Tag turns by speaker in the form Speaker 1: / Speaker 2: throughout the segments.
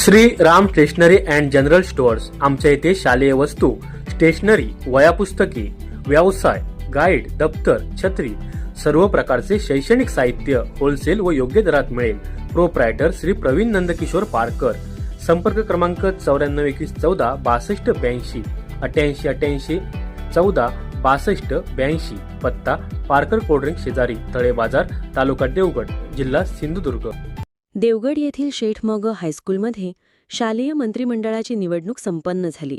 Speaker 1: Shri Ram stationery and general stores आमच्या इथे शालेय वस्तू स्टेशनरी वयापुस्तके व्यवसाय गाईड दप्तर छत्री सर्व प्रकारचे शैक्षणिक साहित्य होलसेल व योग्य दरात मिळेल. प्रोप्रायटर श्री प्रवीण नंदकिशोर पारकर. संपर्क क्रमांक चौऱ्याण्णव एकवीस चौदा बासष्ट ब्याऐंशी अठ्याऐंशी अठ्याऐंशी चौदा बासष्ट ब्याऐंशी. पत्ता पारकर कोल्ड्रिंक शेजारी तळे बाजार तालुका देवगड जिल्हा सिंधुदुर्ग.
Speaker 2: देवगड येथील शेठमग हायस्कूलमध्ये शालेय मंत्रिमंडळाची निवडणूक संपन्न झाली.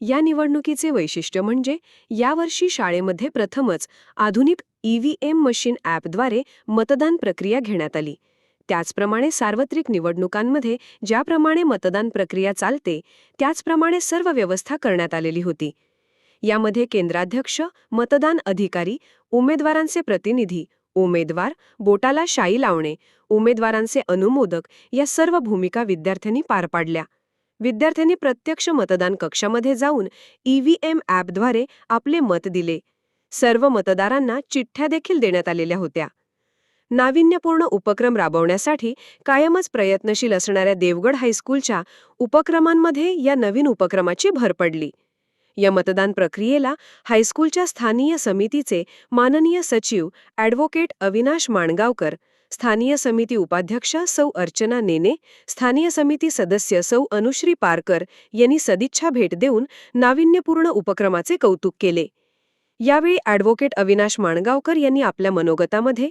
Speaker 3: या निवडणुकीचे वैशिष्ट्य म्हणजे यावर्षी शाळेमध्ये प्रथमच आधुनिक ईव्हीएम मशीन ॲपद्वारे मतदान प्रक्रिया घेण्यात आली. त्याचप्रमाणे सार्वत्रिक निवडणुकांमध्ये ज्याप्रमाणे मतदान प्रक्रिया चालते त्याचप्रमाणे सर्व व्यवस्था करण्यात आलेली होती. यामध्ये केंद्राध्यक्ष मतदान अधिकारी उमेदवारांचे प्रतिनिधी उमेदवार बोटाला शाई लावणे उमेदवारांचे अनुमोदक या सर्व भूमिका विद्यार्थ्यांनी पार पाडल्या. विद्यार्थ्यांनी प्रत्यक्ष मतदान कक्षामध्ये जाऊन ईव्हीएम ॲपद्वारे आपले मत दिले. सर्व मतदारांना चिठ्ठ्या देखील देण्यात आलेल्या होत्या. नाविन्यपूर्ण उपक्रम राबवण्यासाठी कायमच प्रयत्नशील असणाऱ्या देवगड हायस्कूलच्या उपक्रमांमध्ये या नवीन उपक्रमाची भर पडली. या मतदान प्रक्रियेला हायस्कूलच्या स्थानीय समितीचे माननीय सचिव ॲडव्होकेट अविनाश माणगावकर स्थानीय समिती उपाध्यक्ष सौ अर्चना नेने स्थानीय समिती सदस्य सौ अनुश्री पारकर यांनी सदिच्छा भेट देऊन नाविन्यपूर्ण उपक्रमाचे कौतुक केले. यावेळी ॲडव्होकेट अविनाश माणगावकर यांनी आपल्या मनोगतामध्ये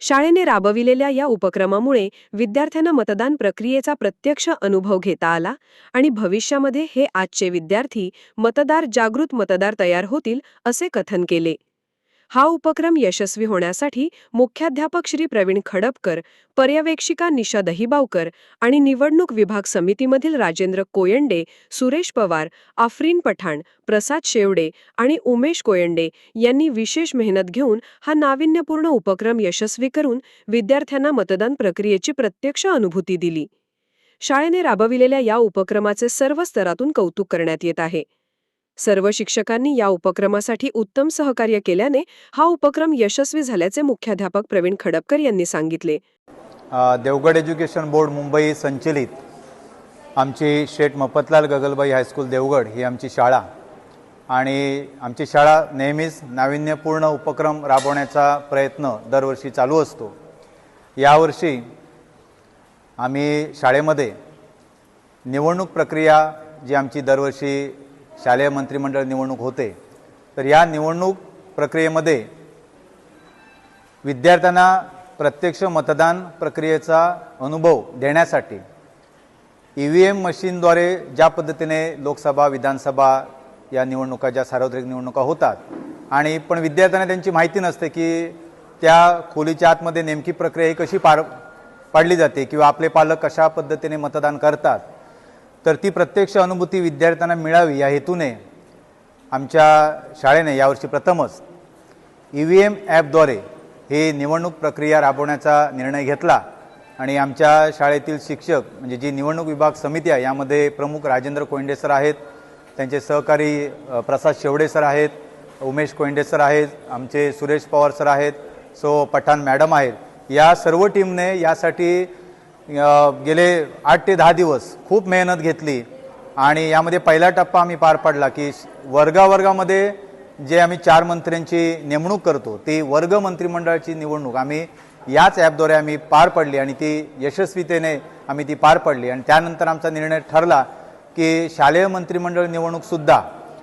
Speaker 3: शाळेने राबविलेल्या या उपक्रमामुळे विद्यार्थ्यांना मतदान प्रक्रियेचा प्रत्यक्ष अनुभव घेता आला आणि भविष्यामध्ये हे आजचे विद्यार्थी मतदार जागृत मतदार तयार होतील असे कथन केले. हा उपक्रम यशस्वी होण्यासाठी मुख्याध्यापक श्री प्रवीण खडपकर पर्यवेक्षिका निशा दहिबावकर आणि निवडणूक विभाग समितीमधील राजेंद्र कोयंडे सुरेश पवार आफरीन पठाण प्रसाद शेवडे आणि उमेश कोयंडे यांनी विशेष मेहनत घेऊन हा नाविन्यपूर्ण उपक्रम यशस्वी करून विद्यार्थ्यांना मतदान प्रक्रियेची प्रत्यक्ष अनुभूती दिली. शाळेने राबविलेल्या या उपक्रमाचे सर्व स्तरातून कौतुक करण्यात येत आहे. सर्व शिक्षकांनी या उपक्रमासाठी उत्तम सहकार्य केल्याने हा उपक्रम यशस्वी झाल्याचे मुख्याध्यापक प्रवीण खडपकर यांनी सांगितले.
Speaker 4: देवगड एज्युकेशन बोर्ड मुंबई संचलित आमची शेठ मफतलाल गगलबाई हायस्कूल देवगड ही आमची शाळा. आणि आमची शाळा नेहमीच नाविन्यपूर्ण उपक्रम राबवण्याचा प्रयत्न दरवर्षी चालू असतो. यावर्षी आम्ही शाळेमध्ये निवडणूक प्रक्रिया जी आमची दरवर्षी शालेय मंत्रिमंडळ निवडणूक होते तर या निवडणूक प्रक्रियेमध्ये विद्यार्थ्यांना प्रत्यक्ष मतदान प्रक्रियेचा अनुभव देण्यासाठी ई व्ही एम मशीनद्वारे ज्या पद्धतीने लोकसभा विधानसभा या निवडणुका ज्या सार्वत्रिक निवडणुका होतात आणि पण विद्यार्थ्यांना त्यांची माहिती नसते की त्या खोलीच्या आतमध्ये नेमकी प्रक्रिया ही कशी पार पाडली जाते किंवा आपले पालक कशा पद्धतीने मतदान करतात तर ती प्रत्यक्ष अनुभूती विद्यार्थ्यांना मिळावी या हेतूने आमच्या शाळेने यावर्षी प्रथमच ई व्ही एम ॲपद्वारे ही निवडणूक प्रक्रिया राबवण्याचा निर्णय घेतला आणि आमच्या शाळेतील शिक्षक म्हणजे जी निवडणूक विभाग समिती आहे यामध्ये प्रमुख राजेंद्र कोयंडे सर आहेत त्यांचे सहकारी प्रसाद शेवडे सर आहेत उमेश कोयंडे सर आहेत आमचे सुरेश पवार सर आहेत सो पठाण मॅडम आहेत. या सर्व टीमने यासाठी गेले आठ ते दहा दिवस खूप मेहनत घेतली. आणि यामध्ये पहिला टप्पा आम्ही पार पाडला की वर्गावर्गामध्ये जे आम्ही चार मंत्र्यांची नेमणूक करतो ती वर्ग मंत्रिमंडळाची निवडणूक आम्ही याच ॲपद्वारे आम्ही पार पडली आणि ती यशस्वीतेने आम्ही ती पार पडली. आणि त्यानंतर आमचा निर्णय ठरला की शालेय मंत्रिमंडळ निवडणूकसुद्धा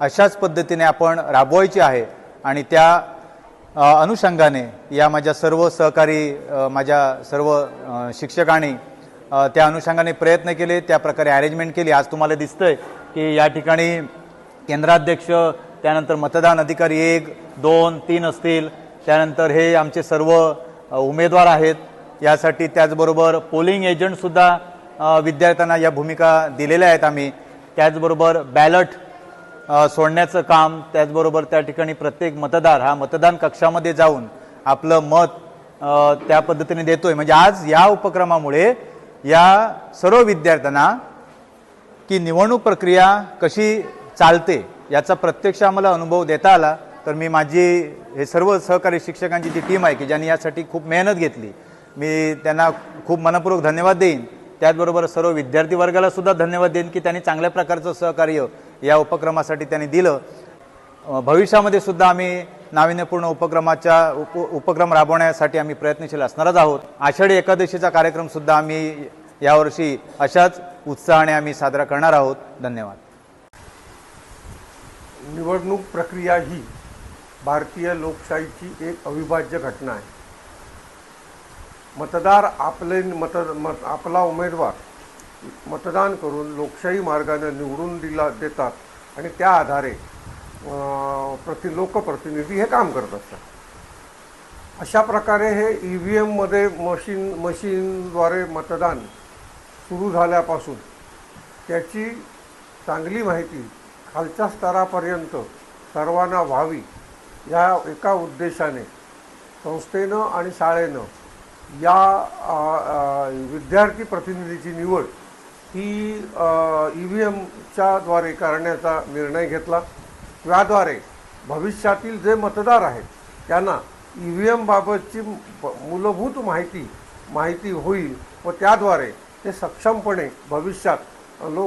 Speaker 4: अशाच पद्धतीने आपण राबवायची आहे आणि त्या अनुषंगाने या माझ्या सर्व सहकारी माझ्या सर्व शिक्षकांनी त्या अनुषंगाने प्रयत्न केले त्या प्रकारे अरेंजमेंट केली. आज तुम्हाला दिसतंय की या ठिकाणी केंद्राध्यक्ष त्यानंतर मतदान अधिकारी एक दोन तीन असतील. त्यानंतर हे आमचे सर्व उमेदवार आहेत. यासाठी त्याचबरोबर पोलिंग एजंटसुद्धा विद्यार्थ्यांना या भूमिका दिलेल्या आहेत आम्ही. त्याचबरोबर बॅलट सोडण्याचं काम त्याचबरोबर त्या ठिकाणी प्रत्येक मतदार हा मतदान कक्षामध्ये जाऊन आपलं मत त्या पद्धतीने देतोय. म्हणजे आज या उपक्रमामुळे या सर्व विद्यार्थ्यांना की निवडणूक प्रक्रिया कशी चालते याचा प्रत्यक्ष आम्हाला अनुभव देता आला. तर मी माझी हे सर्व सहकारी शिक्षकांची जी टीम आहे की ज्यांनी यासाठी खूप मेहनत घेतली मी त्यांना खूप मनपूर्वक धन्यवाद देईन. त्याचबरोबर सर्व विद्यार्थी वर्गाला सुद्धा धन्यवाद देईन की त्यांनी चांगल्या प्रकारचं सहकार्य या उपक्रमासाठी त्यांनी दिलं. भविष्यामध्ये सुद्धा आम्ही नाविन्यपूर्ण उपक्रमाच्या उप उपक्रम राबवण्यासाठी आम्ही प्रयत्नशील असणारच आहोत. आषाढी एकादशीचा कार्यक्रम सुद्धा आम्ही यावर्षी अशाच उत्साहाने आम्ही साजरा करणार आहोत. धन्यवाद.
Speaker 5: निवडणूक प्रक्रिया ही भारतीय लोकशाहीची एक अविभाज्य घटना आहे. मतदार आपले मत मत आपला उमेदवार मतदान करून लोकशाही मार्गाने निवडून दिला देतात. आणि त्या आधारे प्रति लोकप्रतिनिधी हे काम करत असतात. अशा प्रकारे हे ई व्ही एममध्ये मशीन मशीनद्वारे मतदान सुरू झाल्यापासून त्याची चांगली माहिती खालच्या स्तरापर्यंत सर्वांना व्हावी या एका उद्देशाने संस्थेनं आणि शाळेनं या विद्यार्थी प्रतिनिधीची निवड ही ई व्ही एमच्या द्वारे करण्याचा निर्णय घेतला. याद्वारे भविष्यातील जे मतदार आहेत त्यांना ई व्ही एमबाबतची ब- मूलभूत माहिती माहिती होईल व त्याद्वारे ते सक्षमपणे भविष्यात लो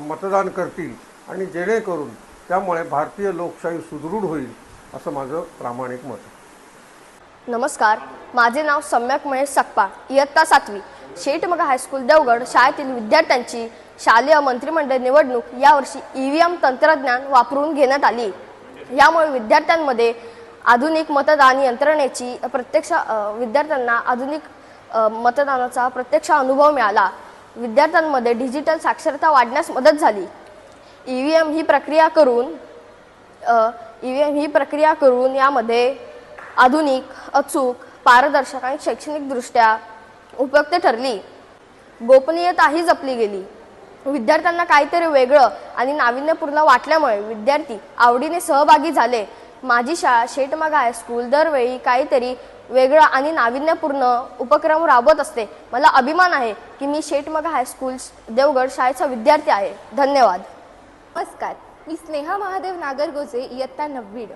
Speaker 5: मतदान करतील आणि जेणेकरून त्यामुळे भारतीय लोकशाही सुदृढ होईल असं माझं प्रामाणिक मत आहे.
Speaker 6: नमस्कार. माझे नाव सम्यक महेश सकपा. इयत्ता सातवी. शेटमगा हायस्कूल देवगड शाळेतील विद्यार्थ्यांची शालेय मंत्रिमंडळ निवडणूक यावर्षी ई व्ही एम तंत्रज्ञान वापरून घेण्यात आली. यामुळे विद्यार्थ्यांमध्ये आधुनिक मतदान यंत्रणेची प्रत्यक्ष विद्यार्थ्यांना आधुनिक मतदानाचा प्रत्यक्ष अनुभव मिळाला. विद्यार्थ्यांमध्ये डिजिटल साक्षरता वाढण्यास मदत झाली. ई व्ही एम ही प्रक्रिया करून ई व्ही एम ही प्रक्रिया करून यामध्ये आधुनिक अचूक पारदर्शक आणि शैक्षणिकदृष्ट्या उपयुक्त ठरली. गोपनीयताही जपली गेली. विद्यार्थ्यांना काहीतरी वेगळं आणि नाविन्यपूर्ण वाटल्यामुळे विद्यार्थी आवडीने सहभागी झाले. माझी शाळा शेटमागा हायस्कूल दरवेळी काहीतरी वेगळं आणि नाविन्यपूर्ण उपक्रम राबवत असते. मला अभिमान आहे की मी शेटमागा हायस्कूल देवगड शाळेचा विद्यार्थी आहे. धन्यवाद.
Speaker 7: नमस्कार. मी स्नेहा महादेव नागरगोजे इयत्ता नववीड.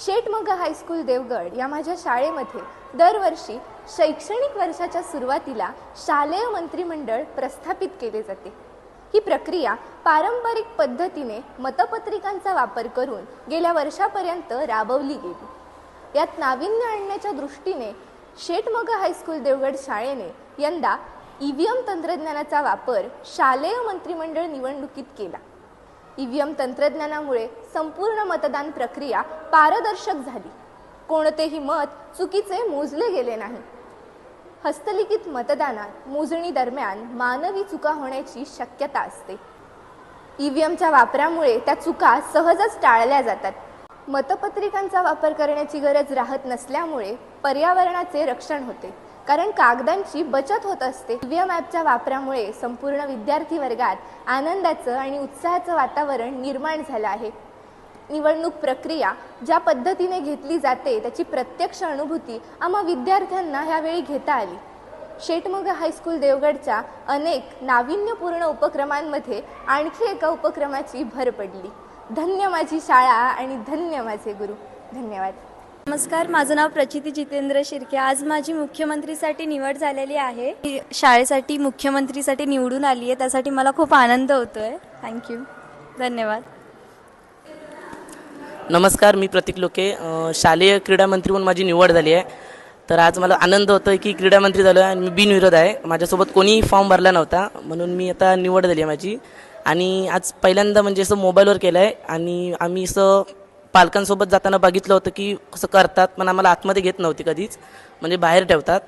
Speaker 7: शेटमग हायस्कूल देवगड या माझ्या शाळेमध्ये दरवर्षी शैक्षणिक वर्षाच्या सुरुवातीला शालेय मंत्रिमंडळ प्रस्थापित केले जाते. ही प्रक्रिया पारंपरिक पद्धतीने मतपत्रिकांचा वापर करून गेल्या वर्षापर्यंत राबवली गेली. यात नाविन्य आणण्याच्या दृष्टीने शेटमग हायस्कूल देवगड शाळेने यंदा ई व्ही एम तंत्रज्ञानाचा वापर शालेय मंत्रिमंडळ निवडणुकीत केला. ई व्ही तंत्रज्ञानामुळे संपूर्ण मतदान प्रक्रिया पारदर्शक झाली. कोणतेही मत चुकीचे मोजले गेले नाही. हस्तलिखित मतदानात मोजणी दरम्यान मानवी चुका होण्याची शक्यता असते. ई व्ही एमच्या वापरामुळे त्या चुका सहजच टाळल्या जातात. मतपत्रिकांचा वापर करण्याची गरज राहत नसल्यामुळे पर्यावरणाचे रक्षण होते. कारण कागदांची बचत होत असते. ई व्ही एम ॲपच्या वापरामुळे संपूर्ण विद्यार्थी वर्गात आनंदाचं आणि उत्साहाचं वातावरण निर्माण झालं आहे. निवडणूक प्रक्रिया ज्या पद्धतीने घेतली जाते त्याची प्रत्यक्ष अनुभूती आम्हा विद्यार्थ्यांना ह्यावेळी घेता आली. शेटमग हायस्कूल देवगडच्या अनेक नाविन्यपूर्ण उपक्रमांमध्ये आणखी एका उपक्रमाची भर पडली. धन्य माझी शाळा आणि धन्य माझे गुरु. धन्यवाद.
Speaker 8: नमस्कार माझं नाव प्रचिती जितेंद्र शिर्के. आज माझी मुख्यमंत्रीसाठी निवड झालेली आहे. मी शाळेसाठी मुख्यमंत्रीसाठी निवडून आली आहे. त्यासाठी मला खूप आनंद होतो आहे थँक्यू धन्यवाद.
Speaker 9: नमस्कार मी प्रतीक लोके. अ, शालेय क्रीडा मंत्री म्हणून माझी निवड झाली आहे. तर आज मला आनंद होतो आहे की क्रीडा मंत्री झालो आहे आणि मी बिनविरोध आहे. माझ्यासोबत कोणीही फॉर्म भरला नव्हता. म्हणून मी आता निवड झाली आहे माझी. आणि आज पहिल्यांदा म्हणजे असं मोबाईलवर केलं आहे आणि आम्ही असं पालकांसोबत जाताना बघितलं होतं की कसं करतात पण आम्हाला आतमध्ये घेत नव्हती कधीच. म्हणजे बाहेर ठेवतात.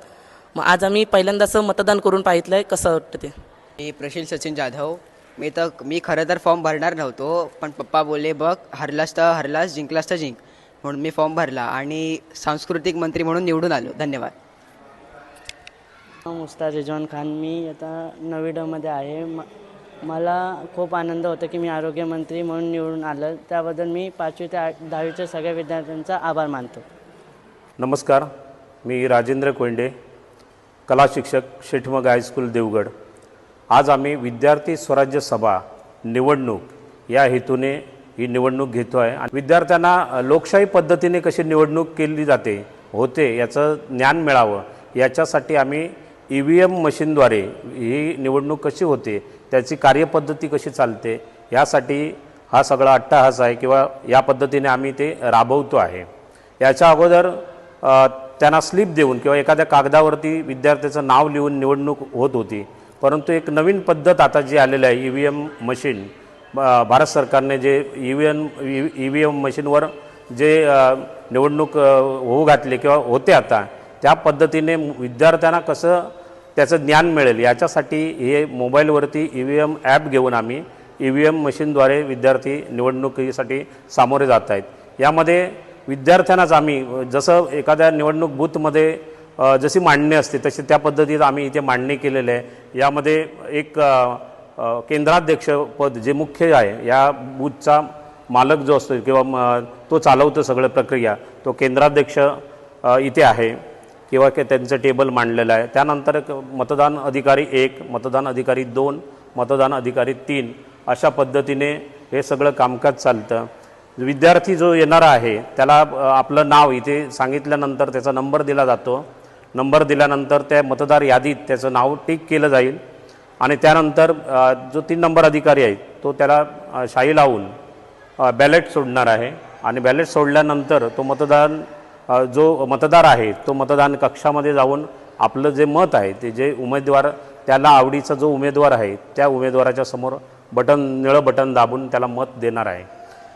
Speaker 9: मग आज आम्ही पहिल्यांदा असं मतदान करून पाहितलं आहे कसं वाटतं ते?
Speaker 10: मी प्रशील सचिन जाधव. मी तर मी खरं तर फॉर्म भरणार नव्हतो पण पप्पा बोलले बघ हरलास तर हरलास जिंकलास तर जिंक. म्हणून मी फॉर्म भरला आणि सांस्कृतिक मंत्री म्हणून निवडून आलो. धन्यवाद.
Speaker 9: मुस्ताद रिजवान खान. मी आता नवीडमध्ये आहे. म मला खूप आनंद होतो की मी आरोग्यमंत्री म्हणून निवडून आलं. त्याबद्दल मी पाचवी ते आठ दहावीच्या सगळ्या विद्यार्थ्यांचा आभार मानतो.
Speaker 11: नमस्कार. मी राजेंद्र कोंडे कला शिक्षक शेठमग हायस्कूल देवगड. आज आम्ही विद्यार्थी स्वराज्य सभा निवडणूक या हेतूने ही निवडणूक घेतो आहे. आणि विद्यार्थ्यांना लोकशाही पद्धतीने कशी निवडणूक केली जाते होते याचं ज्ञान मिळावं याच्यासाठी आम्ही ई व्ही एम मशीनद्वारे ही निवडणूक कशी होते त्याची कार्यपद्धती कशी चालते यासाठी हा सगळा अट्टाहास आहे किंवा या पद्धतीने आम्ही ते राबवतो आहे. याच्या अगोदर त्यांना स्लिप देऊन किंवा एखाद्या कागदावरती विद्यार्थ्याचं नाव लिहून निवडणूक होत होती. परंतु एक नवीन पद्धत आता जी आलेली आहे E V M machine Bharat सरकारने जे E V M E V M मशीनवर जे निवडणूक होऊ घातली किंवा होते आता त्या पद्धतीने विद्यार्थ्यांना कसं त्याचं ज्ञान मिळेल. याच्यासाठी हे मोबाईलवरती ई व्ही एम ॲप घेऊन आम्ही ई व्ही एम मशीनद्वारे विद्यार्थी निवडणुकीसाठी सामोरे जात आहेत. यामध्ये विद्यार्थ्यांनाच आम्ही जसं एखाद्या निवडणूक बूथमध्ये जशी मांडणी असते तशी त्या पद्धतीत आम्ही इथे मांडणी केलेली आहे. यामध्ये एक केंद्राध्यक्षपद केंद्राध्यक्ष पद जे मुख्य आहे या बूथचा मालक जो असतो किंवा तो चालवतो सगळं प्रक्रिया तो केंद्राध्यक्ष इथे आहे. किंवा के त्यांचं टेबल मांडलेलं आहे. त्यानंतर मतदान अधिकारी एक मतदान अधिकारी दोन मतदान अधिकारी तीन अशा पद्धतीने हे सगळं कामकाज चालतं. विद्यार्थी जो येणारा आहे त्याला आपलं नाव इथे सांगितल्यानंतर त्याचा नंबर दिला जातो. नंबर दिल्यानंतर त्या मतदार यादीत त्याचं नाव टिक केलं जाईल. आणि त्यानंतर जो तीन नंबर अधिकारी आहे तो त्याला शाई लावून बॅलेट सोडणार आहे. आणि बॅलेट सोडल्यानंतर तो मतदान जो मतदार आहे तो मतदान कक्षामध्ये जाऊन आपलं जे मत आहे ते जे उमेदवार त्याला आवडीचा जो उमेदवार आहे त्या उमेदवाराच्या समोर बटन निळं बटन दाबून त्याला मत देणार आहे.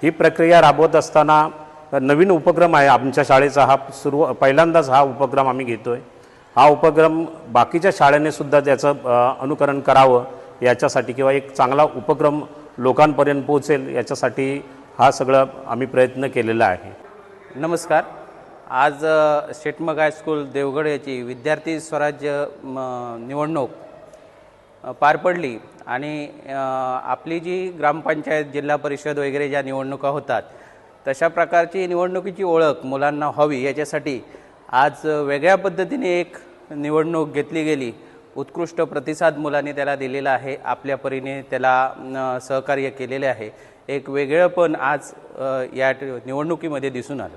Speaker 11: ही प्रक्रिया राबवत असताना नवीन उपक्रम आहे आमच्या शाळेचा. हा सुरू पहिल्यांदाच हा उपक्रम आम्ही घेतो आहे हा उपक्रम बाकीच्या शाळेनेसुद्धा त्याचं अनुकरण करावं याच्यासाठी किंवा एक चांगला उपक्रम लोकांपर्यंत पोहोचेल याच्यासाठी हा सगळं आम्ही प्रयत्न केलेला आहे.
Speaker 12: नमस्कार. आज अ, शेटमग हायस्कूल देवगड याची विद्यार्थी स्वराज्य म, निवडणूक पार पडली. आणि आपली जी ग्रामपंचायत जिल्हा परिषद वगैरे ज्या निवडणुका होतात तशा प्रकारची निवडणुकीची ओळख मुलांना व्हावी याच्यासाठी आज वेगळ्या पद्धतीने एक निवडणूक घेतली गेली. उत्कृष्ट प्रतिसाद मुलांनी त्याला दिलेला आहे. आपल्या परीने त्याला सहकार्य केलेले आहे. एक वेगळंपण आज या निवडणुकीमध्ये दिसून आलं.